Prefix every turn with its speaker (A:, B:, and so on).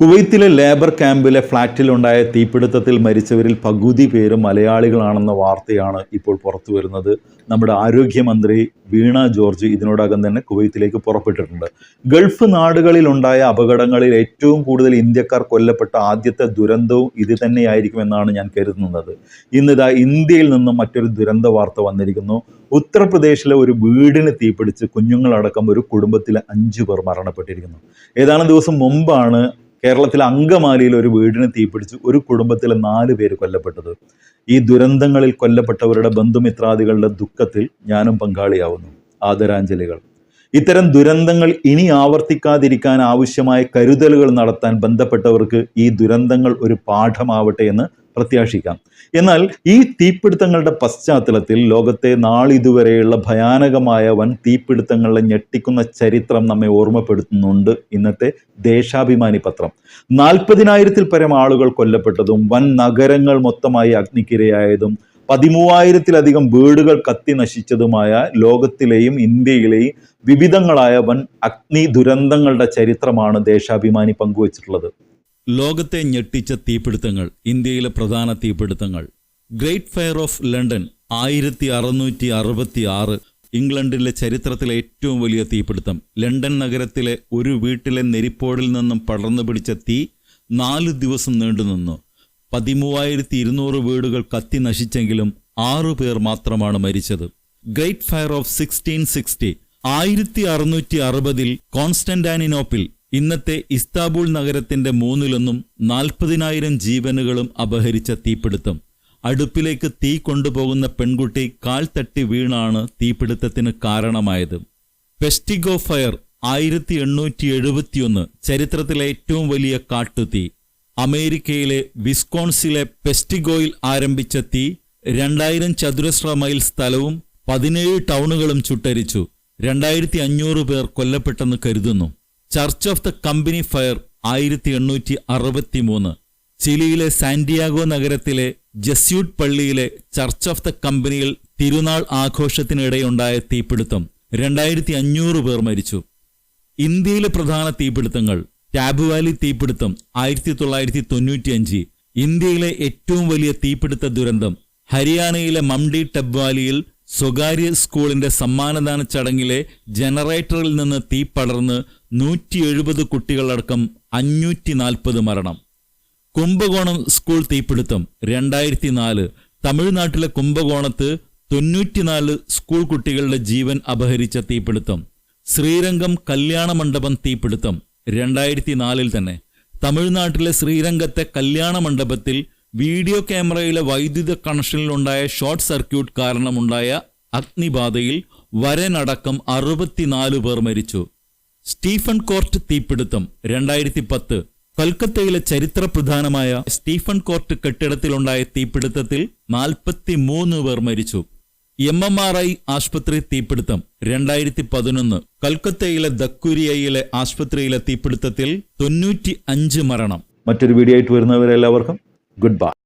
A: കുവൈത്തിലെ labour ക്യാമ്പിലെ ഫ്ളാറ്റിലുണ്ടായ തീപിടുത്തത്തിൽ മരിച്ചവരിൽ പകുതി പേര് മലയാളികളാണെന്ന വാർത്തയാണ് ഇപ്പോൾ പുറത്തു വരുന്നത്. നമ്മുടെ ആരോഗ്യമന്ത്രി വീണ ജോർജ് ഇതിനോടകം തന്നെ കുവൈത്തിലേക്ക് പുറപ്പെട്ടിട്ടുണ്ട്. ഗൾഫ് നാടുകളിലുണ്ടായ അപകടങ്ങളിൽ ഏറ്റവും കൂടുതൽ ഇന്ത്യക്കാർ കൊല്ലപ്പെട്ട ആദ്യത്തെ ദുരന്തവും ഇത് തന്നെയായിരിക്കുമെന്നാണ് ഞാൻ കരുതുന്നത്. ഇന്നിതാ ഇന്ത്യയിൽ നിന്നും മറ്റൊരു ദുരന്ത വാർത്ത വന്നിരിക്കുന്നു. ഉത്തർപ്രദേശിലെ ഒരു വീടിന് തീപിടിച്ച് കുഞ്ഞുങ്ങളടക്കം ഒരു കുടുംബത്തിലെ അഞ്ചു പേർ മരണപ്പെട്ടിരിക്കുന്നു. ഏതാനും ദിവസം മുമ്പാണ് കേരളത്തിലെ അങ്കമാലിയിൽ ഒരു വീടിന് തീപിടിച്ച് ഒരു കുടുംബത്തിലെ നാല് പേര് കൊല്ലപ്പെട്ടത്. ഈ ദുരന്തങ്ങളിൽ കൊല്ലപ്പെട്ടവരുടെ ബന്ധുമിത്രാദികളുടെ ദുഃഖത്തിൽ ഞാനും പങ്കാളിയാവുന്നു. ആദരാഞ്ജലികൾ. ഇത്തരം ദുരന്തങ്ങൾ ഇനി ആവർത്തിക്കാതിരിക്കാൻ ആവശ്യമായ കരുതലുകൾ നടത്താൻ ബന്ധപ്പെട്ടവർക്ക് ഈ ദുരന്തങ്ങൾ ഒരു പാഠമാവട്ടെ എന്ന് പ്രത്യാശിക്കാം. എന്നാൽ ഈ തീപിടുത്തങ്ങളുടെ പശ്ചാത്തലത്തിൽ ലോകത്തെ നാളിതുവരെയുള്ള ഭയാനകമായ വൻ തീപിടുത്തങ്ങളുടെ ഞെട്ടിക്കുന്ന ചരിത്രം നമ്മെ ഓർമ്മപ്പെടുത്തുന്നുണ്ട്. ഇന്നത്തെ ദേശാഭിമാനി പത്രം. നാൽപ്പതിനായിരത്തിൽ പരം ആളുകൾ കൊല്ലപ്പെട്ടതും വൻ നഗരങ്ങൾ മൊത്തമായി അഗ്നിക്കിരയായതും പതിമൂവായിരത്തിലധികം വീടുകൾ കത്തി നശിച്ചതുമായ ലോകത്തിലെയും ഇന്ത്യയിലെയും വിവിധങ്ങളായ വൻ അഗ്നി ദുരന്തങ്ങളുടെ ചരിത്രമാണ് ദേശാഭിമാനി പങ്കുവച്ചിട്ടുള്ളത്. ലോകത്തെ ഞെട്ടിച്ച തീപിടുത്തങ്ങൾ ഇന്ത്യയിലെ പ്രധാന തീപിടുത്തങ്ങൾ. ഗ്രേറ്റ് ഫയർ ഓഫ് ലണ്ടൻ ആയിരത്തി അറുന്നൂറ്റി അറുപത്തി ആറ് ഇംഗ്ലണ്ടിലെ ചരിത്രത്തിലെ ഏറ്റവും വലിയ തീപിടുത്തം. ലണ്ടൻ നഗരത്തിലെ ഒരു വീട്ടിലെ നെരിപ്പോടിൽ നിന്നും പടർന്നു പിടിച്ച തീ നാല് ദിവസം നീണ്ടുനിന്നു പതിമൂവായിരത്തി ഇരുന്നൂറ് വീടുകൾ കത്തി നശിച്ചെങ്കിലും ആറു പേർ മാത്രമാണ് മരിച്ചത്. Great fire of sixteen sixty ആയിരത്തി അറുന്നൂറ്റി അറുപതിൽ കോൺസ്റ്റന്റാനിനോപ്പിൽ ഇന്നത്തെ ഇസ്താബൂൾ നഗരത്തിന്റെ മൂന്നിലൊന്നും നാൽപ്പതിനായിരം ജീവനുകളും അപഹരിച്ച തീപിടുത്തം. അടുപ്പിലേക്ക് തീ കൊണ്ടുപോകുന്ന പെൺകുട്ടി കാൽ തട്ടി വീണാണ് തീപിടുത്തത്തിന് കാരണമായത്. പെസ്റ്റിഗോ ഫയർ ആയിരത്തി എണ്ണൂറ്റി എഴുപത്തിയൊന്ന് ചരിത്രത്തിലെ ഏറ്റവും വലിയ കാട്ടുതീ. അമേരിക്കയിലെ വിസ്കോൺസിലെ പെസ്റ്റിഗോയിൽ ആരംഭിച്ച തീ രണ്ടായിരം ചതുരശ്ര മൈൽ സ്ഥലവും പതിനേഴ് ടൗണുകളും ചുട്ടരിച്ചു. രണ്ടായിരത്തി അഞ്ഞൂറ് പേർ കൊല്ലപ്പെട്ടെന്ന് കരുതുന്നു. Church of the company fire ആയിരത്തി എണ്ണൂറ്റി അറുപത്തി മൂന്ന് ചിലിയിലെ സാന്റിയാഗോ നഗരത്തിലെ ജസ്യൂട്ട് പള്ളിയിലെ ചർച്ച് ഓഫ് ദ കമ്പനിയിൽ തിരുനാൾ ആഘോഷത്തിനിടെയുണ്ടായ തീപിടുത്തം. രണ്ടായിരത്തി അഞ്ഞൂറ് പേർ മരിച്ചു. ഇന്ത്യയിലെ പ്രധാന തീപിടുത്തങ്ങൾ ടാബുവാലി തീപിടുത്തം ആയിരത്തി തൊള്ളായിരത്തി തൊണ്ണൂറ്റിയഞ്ച് ഇന്ത്യയിലെ ഏറ്റവും വലിയ തീപിടുത്ത ദുരന്തം ഹരിയാനയിലെ മംഡി ടബ് വാലിയിൽ സ്വകാര്യ സ്കൂളിന്റെ സമ്മാനദാന ചടങ്ങിലെ ജനറേറ്ററിൽ നിന്ന് തീ പടർന്ന് നൂറ്റി എഴുപത് കുട്ടികളടക്കം അഞ്ഞൂറ്റി നാൽപ്പത് മരണം. കുംഭകോണം സ്കൂൾ തീപിടുത്തം രണ്ടായിരത്തി നാല് തമിഴ്നാട്ടിലെ കുംഭകോണത്ത് തൊണ്ണൂറ്റിനാല് സ്കൂൾ കുട്ടികളുടെ ജീവൻ അപഹരിച്ച തീപിടുത്തം. ശ്രീരംഗം കല്യാണ മണ്ഡപം തീപിടുത്തം രണ്ടായിരത്തി നാലിൽ തന്നെ. തമിഴ്നാട്ടിലെ ശ്രീരംഗത്തെ കല്യാണ മണ്ഡപത്തിൽ വീഡിയോ ക്യാമറയിലെ വൈദ്യുത കണക്ഷനിലുണ്ടായ ഷോർട്ട് സർക്യൂട്ട് കാരണമുണ്ടായ അഗ്നിബാധയിൽ വരനടക്കം അറുപത്തിനാല് പേർ മരിച്ചു. സ്റ്റീഫൻ കോർട്ട് തീപിടുത്തം രണ്ടായിരത്തി പത്ത് കൊൽക്കത്തയിലെ ചരിത്ര പ്രധാനമായ സ്റ്റീഫൻ കോർട്ട് കെട്ടിടത്തിലുണ്ടായ തീപിടുത്തത്തിൽ നാൽപ്പത്തി മൂന്ന് പേർ മരിച്ചു. എം എം ആർ ഐ ആശുപത്രി തീപിടുത്തം രണ്ടായിരത്തി പതിനൊന്ന് കൽക്കത്തയിലെ ദക്കുരിയയിലെ ആശുപത്രിയിലെ തീപിടുത്തത്തിൽ തൊണ്ണൂറ്റി അഞ്ച് മരണം. മറ്റൊരു വീഡിയോ ആയിട്ട് വരുന്നവരെല്ലാവർക്കും goodbye.